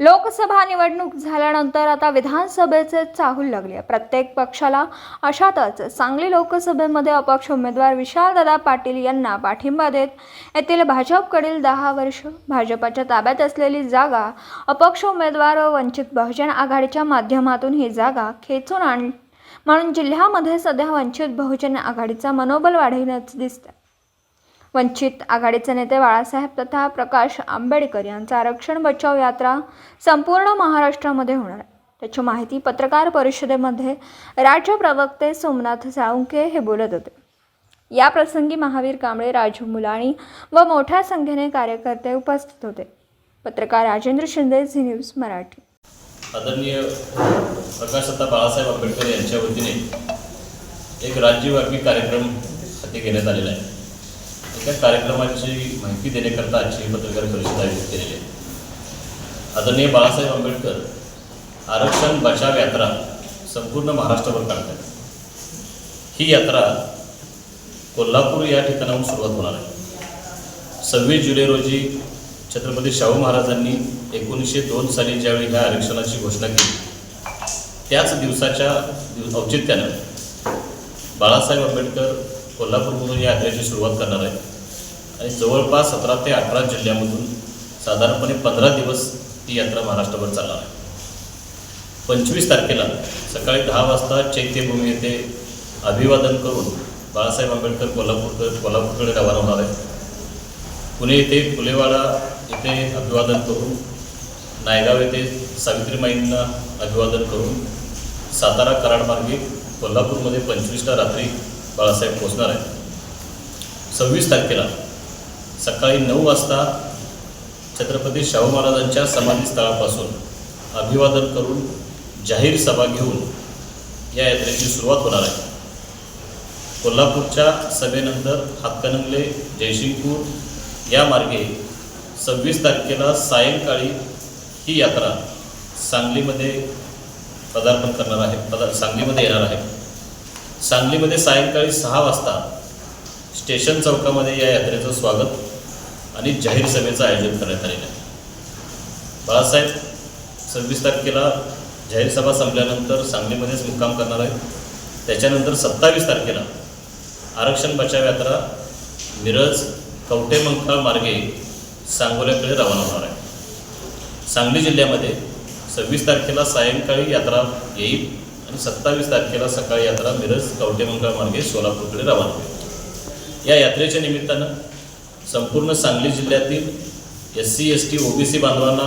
लोकसभा निवडणूक झाल्यानंतर आता विधानसभेचे चाहूल लागले आहे. प्रत्येक पक्षाला अशातच सांगली लोकसभेमध्ये अपक्ष उमेदवार विशालदादा पाटील यांना पाठिंबा देत येथील भाजपकडील दहा वर्ष भाजपाच्या ताब्यात असलेली जागा अपक्ष उमेदवार व वंचित बहुजन आघाडीच्या माध्यमातून ही जागा खेचून आण म्हणून जिल्ह्यामध्ये सध्या वंचित बहुजन आघाडीचा मनोबल वाढविण्याचं दिसतं वंचित आघाडीचे नेते बाळासाहेब तथा प्रकाश आंबेडकर यांचा आरक्षण बचाव यात्रा संपूर्ण महाराष्ट्रामध्ये होणार आहे. त्याची माहिती पत्रकार परिषदेमध्ये राज्य प्रवक्ते सोमनाथ साळुंके हे बोलत होते. या प्रसंगी महावीर कांबळे राजू मुलाणी व मोठ्या संख्येने कार्यकर्ते उपस्थित होते. पत्रकार राजेंद्र शिंदे झी न्यूज मराठी. आदरणीय प्रकाशदत्ता बाळासाहेब आंबेडकर यांच्या वतीने एक राज्यव्यापी कार्यक्रम हाती घेण्यात आलेला आहे. त्या कार्यक्रमाची माहिती देण्याकरता आजची पत्रकार परिषद आयोजित केलेली आहे आदरणीय बाळासाहेब आंबेडकर आरक्षण बचाव यात्रा संपूर्ण महाराष्ट्रभर काढतात ही यात्रा कोल्हापूर या ठिकाणाहून सुरुवात होणार आहे. सव्वीस जुलै रोजी छत्रपती शाहू महाराजांनी एकोणीसशे दोन साली ज्यावेळी ह्या आरक्षणाची घोषणा केली त्याच दिवसाच्या दिव औचित्यानं बाळासाहेब आंबेडकर कोल्हापूरमधून या यात्रेची सुरुवात करणार आहे. आणि जवळपास सतरा ते अठरा जिल्ह्यामधून साधारणपणे पंधरा दिवस ही यात्रा महाराष्ट्रभर चालणार आहे. पंचवीस तारखेला सकाळी दहा वाजता चैत्यभूमी येथे अभिवादन करून बाळासाहेब आंबेडकर कोल्हापूरकर कोल्हापूरकडे रवाना होणार आहे पुणे येथे फुलेवाडा येथे अभिवादन करून नायगाव येथे सावित्रीमाईंना अभिवादन करून सातारा कराडमार्गे कोल्हापूरमध्ये पंचवीसला रात्री बाळासाहेब पोचणार आहे सव्वीस तारखेला सकाळी नऊ वाजता छत्रपती शाहू महाराजांच्या समाधीस्थळापासून अभिवादन करून जाहीर सभा घेऊन या यात्रेची सुरुवात होणार आहे. कोल्हापूरच्या सभेनंतर हातकणंगले जयसिंगपूर या मार्गे सव्वीस तारखेला सायंकाळी ही यात्रा सांगलीमध्ये पदार्पण करणार आहे पदा सांगलीमध्ये येणार आहे. सांगलीमध्ये सायंकाळी सहा वाजता स्टेशन चौकामध्ये या यात्रेचं स्वागत आणि जाहीर सभेचं आयोजन करण्यात आलेलं आहे. बाळासाहेब सव्वीस तारखेला जाहीर सभा संपल्यानंतर सांगलीमध्येच मुक्काम करणार आहे त्याच्यानंतर सत्तावीस तारखेला आरक्षण बचाव यात्रा मिरज कवटेमंखा मार्गे सांगोल्याकडे रवाना होणार आहे. सांगली जिल्ह्यामध्ये सव्वीस तारखेला सायंकाळी यात्रा येईल. आणि सत्तावीस तारखेला सकाळी यात्रा मिरज कवटेमंगळ मार्गे सोलापूरकडे रवाना होईल. या यात्रेच्या निमित्तानं संपूर्ण सांगली जिल्ह्यातील S C S T O B C बांधवांना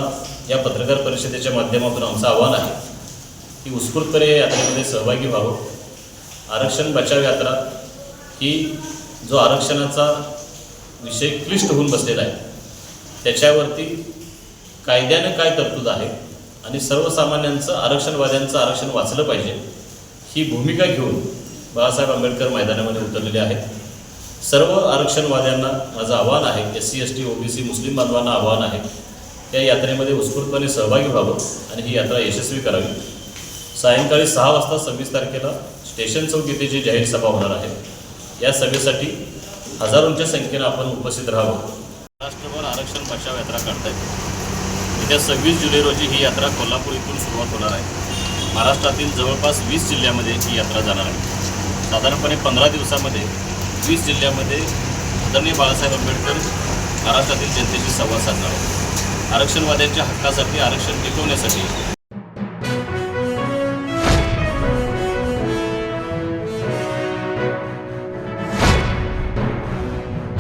या पत्रकार परिषदेच्या माध्यमातून आमचं आव्हान आहे की उत्स्फूर्तपणे या यात्रेमध्ये सहभागी व्हावं. आरक्षण बचाव यात्रा ही जो आरक्षणाचा विषय क्लिष्ट होऊन बसलेला आहे त्याच्यावरती कायद्यानं काय तरतूद आहे आणि सर्वसामान्यांचं आरक्षणवाद्यांचं आरक्षण वाचलं पाहिजे. ही भूमिका घेऊन बाळासाहेब आंबेडकर मैदानामध्ये उतरलेले आहेत. सर्व आरक्षणवाद्यांना माझं आव्हान आहे S C S T O B C मुस्लिम बांधवांना आव्हान आहे त्या यात्रेमध्ये उत्स्फूर्तपणे सहभागी व्हावं आणि ही यात्रा यशस्वी करावी. सायंकाळी सहा वाजता सव्वीस तारखेला स्टेशन चौक येथे जी जाहीर सभा होणार आहे या सभेसाठी हजारोंच्या संख्येनं आपण उपस्थित राहावं. महाराष्ट्रभर आरक्षण बचाव यात्रा काढता येते येत्या सव्वीस जुलै रोजी ही यात्रा कोल्हापूर इथून सुरुवात होणार आहे. महाराष्ट्रातील जवळपास वीस जिल्ह्यामध्ये ही यात्रा जाणार आहे. साधारणपणे पंधरा दिवसामध्ये वीस जिल्ह्यामध्ये आदरणीय बाळासाहेब आंबेडकर महाराष्ट्रातील जनतेशी संवाद साधणार आहे आरक्षणवाद्यांच्या हक्कासाठी आरक्षण टिकवण्यासाठी